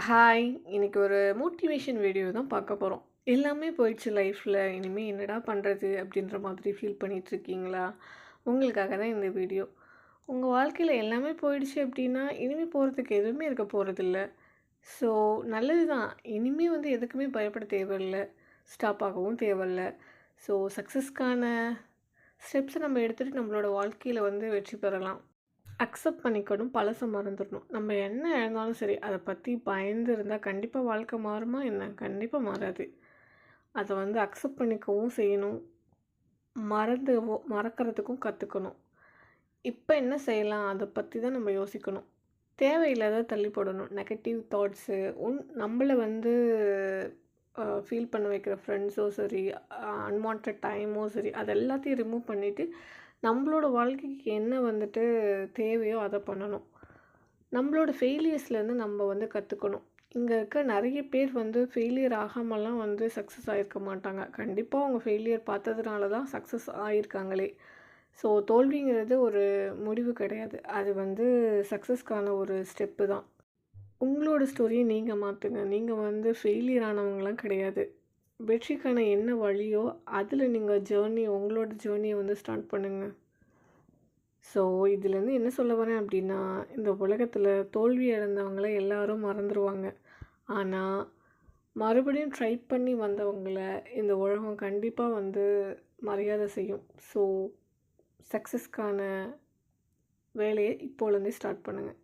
Hi! இன்றைக்கி ஒரு motivation video தான் பார்க்க போகிறோம் எல்லாமே போயிடுச்சு லைஃப்பில் இனிமேல் என்னடா பண்ணுறது அப்படின்ற மாதிரி ஃபீல் பண்ணிகிட்ருக்கீங்களா உங்களுக்காக தான் இந்த வீடியோ. உங்கள் வாழ்க்கையில் எல்லாமே போயிடுச்சு அப்படின்னா, இனிமே போகிறதுக்கு எதுவுமே இருக்க போகிறதில்ல ஸோ நல்லது தான். இனிமேல் வந்து எதுக்குமே பயப்பட தேவையில்லை ஸ்டாப் ஆகவும் தேவையில்ல. ஸோ சக்ஸஸ்க்கான ஸ்டெப்ஸை நம்ம எடுத்துகிட்டு நம்மளோட வாழ்க்கையில் வந்து வெற்றி பெறலாம். அக்செப்ட் பண்ணிக்கணும். பழசை மறந்துடணும். நம்ம என்ன இழந்தாலும் சரி, அதை பற்றி பயந்து இருந்தால் கண்டிப்பாக வாழ்க்கை மாறுமா என்ன? கண்டிப்பாக மாறாது. அதை வந்து அக்செப்ட் பண்ணிக்கவும் செய்யணும். மறந்துவோ மறக்கிறதுக்கும் கற்றுக்கணும் இப்போ என்ன செய்யலாம்? அதை பற்றி தான் நம்ம யோசிக்கணும். தேவையில்லாத தள்ளி போடணும். நெகட்டிவ் தாட்ஸு உன் நம்மள வந்து ஃபீல் பண்ண வைக்கிற ஃப்ரெண்ட்ஸோ சரி, அன்வான்ட் டைமோ சரி, அது எல்லாத்தையும் ரிமூவ் பண்ணிவிட்டு நம்மளோட வாழ்க்கைக்கு என்ன வந்துட்டு தேவையோ அதை பண்ணணும். நம்மளோட ஃபெயிலியர்ஸ்லேருந்து நம்ம வந்து கற்றுக்கணும் இங்கே இருக்க நிறைய பேர் வந்து ஃபெயிலியர் ஆகாமலாம் வந்து சக்ஸஸ் ஆகிருக்க மாட்டாங்க. கண்டிப்பாக அவங்க ஃபெயிலியர் பார்த்ததுனால தான் சக்ஸஸ் ஆகியிருக்காங்களே ஸோ தோல்விங்கிறது ஒரு முடிவு கிடையாது. அது வந்து சக்ஸஸ்க்கான ஒரு ஸ்டெப்பு தான். உங்களோட ஸ்டோரியை நீங்கள் மாற்றுங்க நீங்கள் வந்து ஃபெயிலியர் ஆனவங்களாம் கிடையாது. வெற்றிக்கான என்ன வழியோ, அதில் நீங்கள் ஜேர்னி உங்களோட ஜேர்னியை வந்து ஸ்டார்ட் பண்ணுங்கள் ஸோ இதுலேருந்து என்ன சொல்ல வரேன் அப்படின்னா, இந்த உலகத்தில் தோல்வி அடைந்தவங்கள எல்லாரும் மறந்துடுவாங்க ஆனால் மறுபடியும் ட்ரை பண்ணி வந்தவங்கள இந்த உலகம் கண்டிப்பாக வந்து மரியாதை செய்யும். ஸோ சக்ஸஸ்க்கான வேலையை இப்போலேருந்தே ஸ்டார்ட் பண்ணுங்கள்